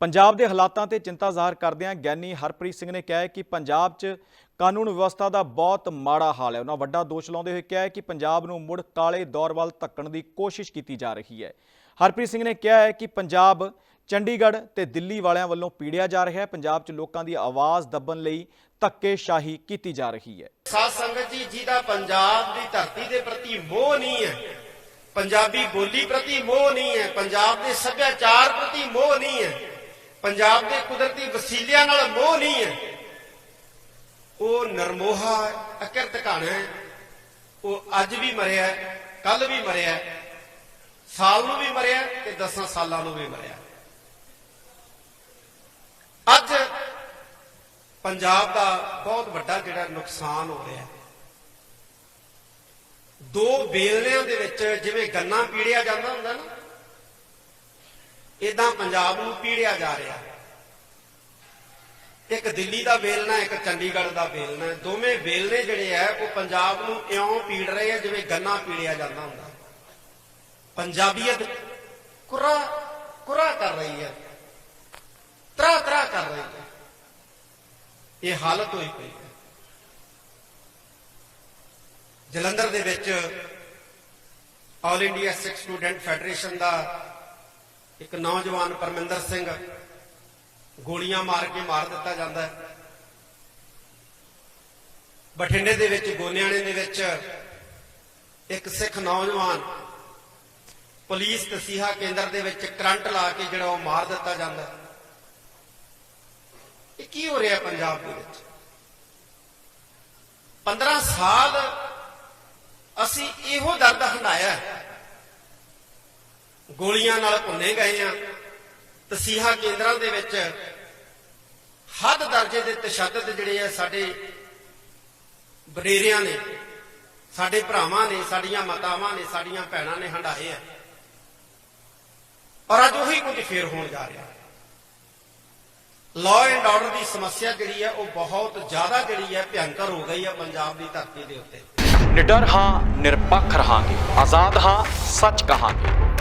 ਪੰਜਾਬ ਦੇ ਹਾਲਾਤਾਂ ਤੇ ਚਿੰਤਾ ਜ਼ਾਹਰ ਕਰਦਿਆਂ ਗਿਆਨੀ ਹਰਪ੍ਰੀਤ ਸਿੰਘ ਨੇ ਕਿਹਾ ਹੈ ਕਿ ਪੰਜਾਬ 'ਚ ਕਾਨੂੰਨ ਵਿਵਸਥਾ ਦਾ ਬਹੁਤ ਮਾੜਾ ਹਾਲ ਹੈ। ਉਹਨਾਂ ਵੱਡਾ ਦੋਸ਼ ਲਾਉਂਦੇ ਹੋਏ ਕਿਹਾ ਹੈ ਕਿ ਪੰਜਾਬ ਨੂੰ ਮੁੜ ਕਾਲੇ ਦੌਰ ਵੱਲ ਧੱਕਣ ਦੀ ਕੋਸ਼ਿਸ਼ ਕੀਤੀ ਜਾ ਰਹੀ ਹੈ। ਹਰਪ੍ਰੀਤ ਸਿੰਘ ਨੇ ਕਿਹਾ ਹੈ ਕਿ ਪੰਜਾਬ, ਚੰਡੀਗੜ੍ਹ ਤੇ ਦਿੱਲੀ ਵਾਲਿਆਂ ਵੱਲੋਂ ਪੀੜਿਆ ਜਾ ਰਿਹਾ ਹੈ। ਪੰਜਾਬ 'ਚ ਲੋਕਾਂ ਦੀ ਆਵਾਜ਼ ਦੱਬਣ ਲਈ ਧੱਕੇਸ਼ਾਹੀ ਕੀਤੀ ਜਾ ਰਹੀ ਹੈ। ਸਾਧ ਸੰਗਤ ਜੀ, ਜਿਹਦਾ ਪੰਜਾਬ ਦੀ ਧਰਤੀ ਦੇ ਪ੍ਰਤੀ ਮੋਹ ਨਹੀਂ ਹੈ, ਪੰਜਾਬੀ ਬੋਲੀ ਪ੍ਰਤੀ ਮੋਹ ਨਹੀਂ ਹੈ, ਪੰਜਾਬ ਦੇ ਸੱਭਿਆਚਾਰ ਪ੍ਰਤੀ ਮੋਹ ਨਹੀਂ ਹੈ ਪੰਜਾਬ ਦੇ ਕੁਦਰਤੀ ਵਸੀਲਿਆਂ ਨਾਲ ਮੋਹ ਨਹੀਂ ਹੈ। ਉਹ ਨਰਮੋਹਾ ਅਕਿਰਤ ਘਾਣਾ ਹੈ। ਉਹ ਅੱਜ ਵੀ ਮਰਿਆ ਕੱਲ ਵੀ ਮਰਿਆ ਸਾਲ ਨੂੰ ਵੀ ਮਰਿਆ ਤੇ 10 ਸਾਲਾਂ ਨੂੰ ਵੀ ਮਰਿਆ ਅੱਜ ਪੰਜਾਬ ਦਾ ਬਹੁਤ ਵੱਡਾ ਜਿਹੜਾ ਨੁਕਸਾਨ ਹੋ ਰਿਹਾ ਹੈ। ਦੋ ਬੇਲਣਿਆਂ ਦੇ ਵਿੱਚ ਜਿਵੇਂ ਗੰਨਾ ਪੀੜਿਆ ਜਾਂਦਾ ਹੁੰਦਾ ਨਾ ਇਦਾਂ ਪੰਜਾਬ ਨੂੰ ਪੀੜਿਆ ਜਾ ਰਿਹਾ। ਇੱਕ ਦਿੱਲੀ ਦਾ ਵੇਲਣਾ ਇੱਕ ਚੰਡੀਗੜ੍ਹ ਦਾ ਵੇਲਣਾ ਦੋਵੇਂ ਬੇਲਣੇ ਜਿਹੜੇ ਆ, ਉਹ ਪੰਜਾਬ ਨੂੰ ਇਉਂ ਪੀੜ ਰਹੇ ਆ ਜਿਵੇਂ ਗੰਨਾ ਪੀੜਿਆ ਜਾਂਦਾ ਹੁੰਦਾ। ਪੰਜਾਬੀਅਤ ਕੁਰਾ ਕੁਰਾ ਕਰ ਰਹੀ ਹੈ। ਤਰਾ ਤਰਾ ਕਰ ਰਹੀ ਹੈ। ਇਹ ਹਾਲਤ ਹੋਈ ਪਈ ਹੈ। ਜਲੰਧਰ ਦੇ ਵਿੱਚ All India Sikh Student Federation ਦਾ ਇੱਕ ਨੌਜਵਾਨ ਪਰਮਿੰਦਰ ਸਿੰਘ ਗੋਲੀਆਂ ਮਾਰ ਕੇ ਮਾਰ ਦਿੱਤਾ ਜਾਂਦਾ ਹੈ। ਬਠਿੰਡੇ ਦੇ ਵਿੱਚ ਗੋਨਿਆਣੇ ਦੇ ਵਿੱਚ ਇੱਕ ਸਿੱਖ ਨੌਜਵਾਨ ਪੁਲਿਸ ਤਸੀਹਾ ਕੇਂਦਰ ਦੇ ਵਿੱਚ ਕਰੰਟ ਲਾ ਕੇ ਜਿਹੜਾ ਉਹ ਮਾਰ ਦਿੱਤਾ ਜਾਂਦਾ ਇਹ ਕੀ ਹੋ ਰਿਹਾ ਪੰਜਾਬ ਦੇ ਵਿੱਚ? 15 ਸਾਲ ਅਸੀਂ ਇਹੋ ਦਰਦ ਹੰਡਾਇਆ ਹੈ। ਗੋਲੀਆਂ ਨਾਲ ਭੁੰਨੇ ਗਏ ਆ। ਤਸੀਹਾ ਕੇਂਦਰਾਂ ਦੇ ਵਿੱਚ ਹੱਦ ਦਰਜੇ ਦੇ ਤਸ਼ੱਦਦ ਜਿਹੜੇ ਆ ਸਾਡੇ ਬਡੇਰਿਆਂ ਨੇ, ਸਾਡੇ ਭਰਾਵਾਂ ਨੇ, ਸਾਡੀਆਂ ਮਾਤਾਵਾਂ ਨੇ, ਸਾਡੀਆਂ ਭੈਣਾਂ ਨੇ ਹੰਡਾਏ ਆ। ਔਰ ਅੱਜ ਉਹੀ ਕੁਝ ਫੇਰ ਹੋਣ ਜਾ ਰਿਹਾ। ਲਾਅ ਐਂਡ ਆਰਡਰ ਦੀ ਸਮੱਸਿਆ ਜਿਹੜੀ ਹੈ ਉਹ ਬਹੁਤ ਜ਼ਿਆਦਾ ਜਿਹੜੀ ਹੈ ਭਿਅੰਕਰ ਹੋ ਗਈ ਹੈ ਪੰਜਾਬ ਦੀ ਧਰਤੀ ਦੇ ਉੱਤੇ। ਨਿਡਰ ਹਾਂ, ਨਿਰਪੱਖ ਰਹਾਂਗੇ। ਆਜ਼ਾਦ ਹਾਂ, ਸੱਚ ਕਹਾਂਗੇ।